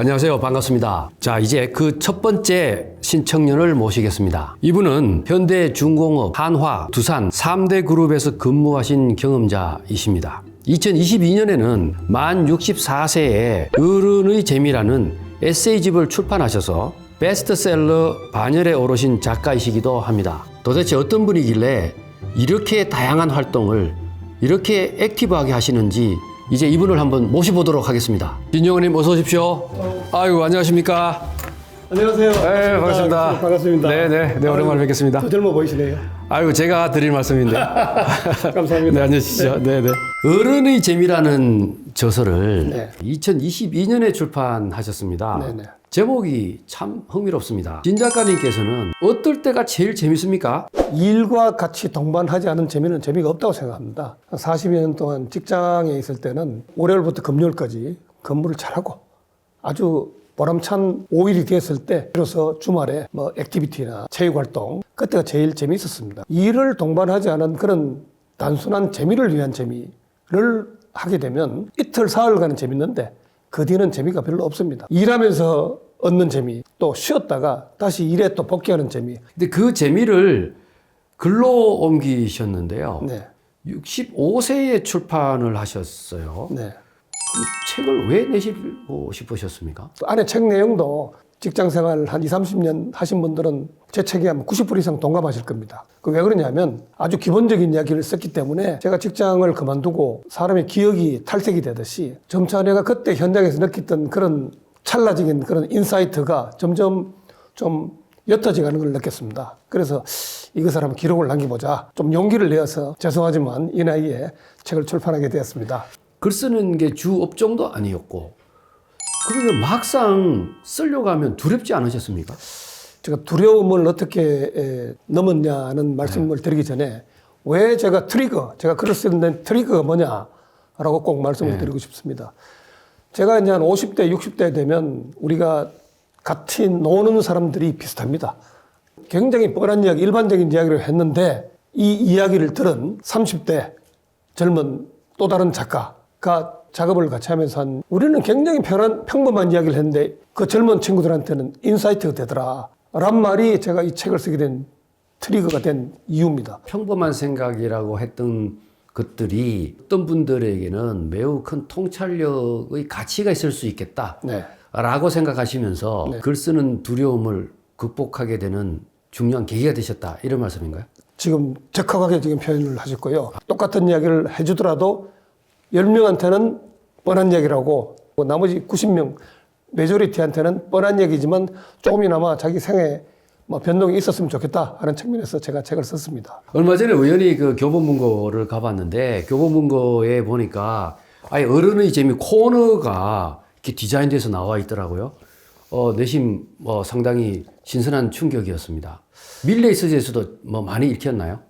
안녕하세요. 반갑습니다. 자, 이제 그 첫 번째 신청년을 모시겠습니다. 이분은 현대 중공업, 한화, 두산 3대 그룹에서 근무하신 경험자이십니다. 2022년에는 만 64세에 어른의 재미라는 에세이집을 출판하셔서 베스트셀러 반열에 오르신 작가이시기도 합니다. 도대체 어떤 분이길래 이렇게 다양한 활동을 이렇게 액티브하게 하시는지 이제 이분을 한번 모셔보도록 하겠습니다. 진영원님 어서 오십시오. 아이고 안녕하십니까? 안녕하세요. 네 반갑습니다. 반갑습니다. 네네 네 오랜만에 뵙겠습니다. 더 젊어 보이시네요. 아이고 제가 드릴 말씀인데. 감사합니다. 네 앉으시죠. 네네. 어른의 재미라는 저서를 네. 2022년에 출판하셨습니다. 네네. 제목이 참 흥미롭습니다. 진 작가님께서는 어떨 때가 제일 재밌습니까? 일과 같이 동반하지 않은 재미는 재미가 없다고 생각합니다. 40여 년 동안 직장에 있을 때는 월요일부터 금요일까지 근무를 잘하고 아주 보람찬 5일이 되었을 때 비로소 주말에 뭐 액티비티나 체육활동 그때가 제일 재미있었습니다. 일을 동반하지 않은 그런 단순한 재미를 위한 재미를 하게 되면 이틀 사흘 가는 재밌는데 그 뒤는 재미가 별로 없습니다. 일하면서 얻는 재미 또 쉬었다가 다시 일에 또 복귀하는 재미 근데 그 재미를 글로 옮기셨는데요. 네. 65세에 출판을 하셨어요. 네. 그 책을 왜 내시고 싶으셨습니까? 그 안에 책 내용도 직장 생활 한 2, 30년 하신 분들은 제 책에 한90% 이상 동감하실 겁니다. 그 왜 그러냐면 아주 기본적인 이야기를 썼기 때문에 제가 직장을 그만두고 사람의 기억이 탈색이 되듯이 점차 내가 그때 현장에서 느꼈던 그런 찰나적인 그런 인사이트가 점점 좀 옅어져 가는 걸 느꼈습니다. 그래서 이것을 한번 기록을 남겨보자. 좀 용기를 내어서 죄송하지만 이 나이에 책을 출판하게 되었습니다. 글 쓰는 게 주 업종도 아니었고 그러면 막상 쓰려고 하면 두렵지 않으셨습니까? 제가 두려움을 어떻게 에, 넘었냐는 말씀을 드리기 전에 왜 제가 트리거, 제가 글을 쓰는 트리거가 뭐냐라고 꼭 말씀을 드리고 싶습니다. 제가 이제 한 50대, 60대 되면 우리가 같이 노는 사람들이 비슷합니다. 굉장히 뻔한 이야기, 일반적인 이야기를 했는데 이 이야기를 들은 30대 젊은 또 다른 작가가 작업을 같이 하면서 한 우리는 굉장히 편한, 평범한 이야기를 했는데 그 젊은 친구들한테는 인사이트가 되더라. 란 말이 제가 이 책을 쓰게 된 트리거가 된 이유입니다. 평범한 생각이라고 했던 것들이 어떤 분들에게는 매우 큰 통찰력의 가치가 있을 수 있겠다. 네. 라고 생각하시면서 글 쓰는 두려움을 극복하게 되는 중요한 계기가 되셨다. 이런 말씀인가요? 지금 적합하게 지금 표현을 하셨고요. 똑같은 이야기를 해주더라도 10명한테는 뻔한 이야기라고 뭐 나머지 90명 메조리티한테는 뻔한 얘기지만 조금이나마 자기 생에 뭐 변동이 있었으면 좋겠다 하는 측면에서 제가 책을 썼습니다. 얼마 전에 우연히 그 교보문고를 가봤는데 교보문고에 보니까 아예 어른의 재미 코너가 이렇게 디자인돼서 나와 있더라고요. 어, 내심 뭐 상당히 신선한 충격이었습니다. 밀레이 서재에서도 뭐 많이 읽혔나요?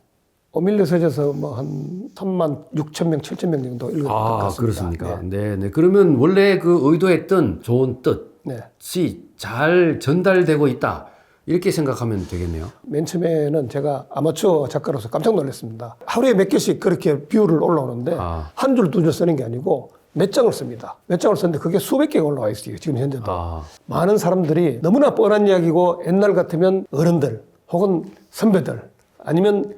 오밀레 서재에서 뭐 한 3만 6천 명, 7천 명 정도 읽은 것 아, 같습니다. 그렇습니까? 네, 네. 그러면 원래 그 의도했던 좋은 네. 뜻이 잘 전달되고 있다. 이렇게 생각하면 되겠네요. 맨 처음에는 제가 아마추어 작가로서 깜짝 놀랐습니다. 하루에 몇 개씩 그렇게 뷰를 올라오는데 아. 한 줄, 두 줄 쓰는 게 아니고 몇 장을 씁니다. 몇 장을 썼는데 그게 수백 개가 올라와 있어요. 지금 현재도. 아, 많은 사람들이 너무나 뻔한 이야기고 옛날 같으면 어른들 혹은 선배들 아니면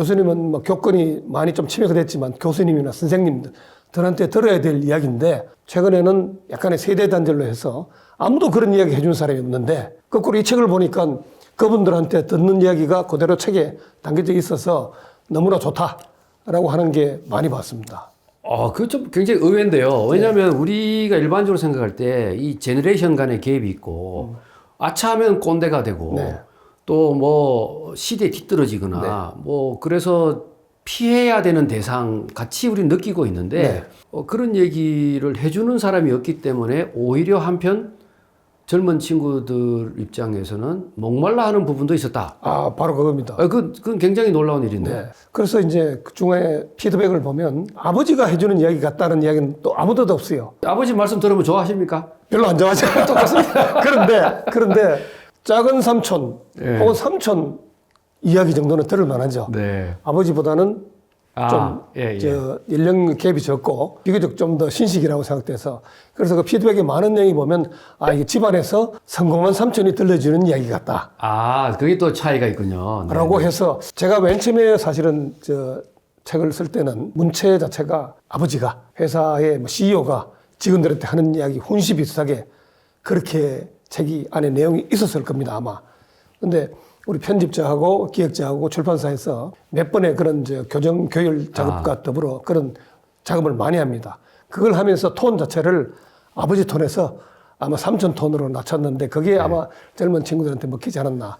요새님은 뭐 교권이 많이 좀 침해가 됐지만 교수님이나 선생님들한테 들어야 될 이야기인데 최근에는 약간의 세대 단절로 해서 아무도 그런 이야기 해준 사람이 없는데 거꾸로 이 책을 보니까 그분들한테 듣는 이야기가 그대로 책에 담겨져 있어서 너무나 좋다라고 하는 게 많이 봤습니다. 어, 그거 좀 굉장히 의외인데요. 왜냐하면 우리가 일반적으로 생각할 때 이 제너레이션 간의 갭이 있고 아차하면 꼰대가 되고 네. 또 뭐 시대에 뒤떨어지거나 뭐 그래서 피해야 되는 대상 같이 우리는 느끼고 있는데 네. 어, 그런 얘기를 해주는 사람이 없기 때문에 오히려 한편 젊은 친구들 입장에서는 목말라 하는 부분도 있었다. 아 바로 그겁니다. 아, 그, 그건 굉장히 놀라운 일인데. 네. 그래서 이제 그 중에 피드백을 보면 아버지가 해주는 이야기 같다는 이야기는 또 아무도 없어요. 아버지 말씀 들으면 좋아하십니까? 별로 안 좋아하죠. 똑같습니다. 그런데, 그런데 작은 삼촌 예. 혹은 삼촌 이야기 정도는 들을 만하죠. 네. 아버지보다는 아, 좀, 예, 예. 저, 연령 갭이 적고, 비교적 좀 더 신식이라고 생각돼서. 그래서 그 피드백이 많은 내용이 보면, 아, 이게 집안에서 성공한 삼촌이 들려주는 이야기 같다. 아, 그게 또 차이가 있군요. 네. 라고 해서 제가 맨 처음에 사실은 저 책을 쓸 때는 문체 자체가 아버지가 회사의 뭐 CEO가 직원들한테 하는 이야기 훈시 비슷하게 그렇게 책이 안에 내용이 있었을 겁니다 아마. 근데 우리 편집자하고 기획자하고 출판사에서 몇 번의 그런 저 교정 교율 작업과 더불어 그런 작업을 많이 합니다. 그걸 하면서 톤 자체를 아버지 톤에서 아마 삼촌 톤으로 낮췄는데 그게 아마 젊은 친구들한테 먹히지 않았나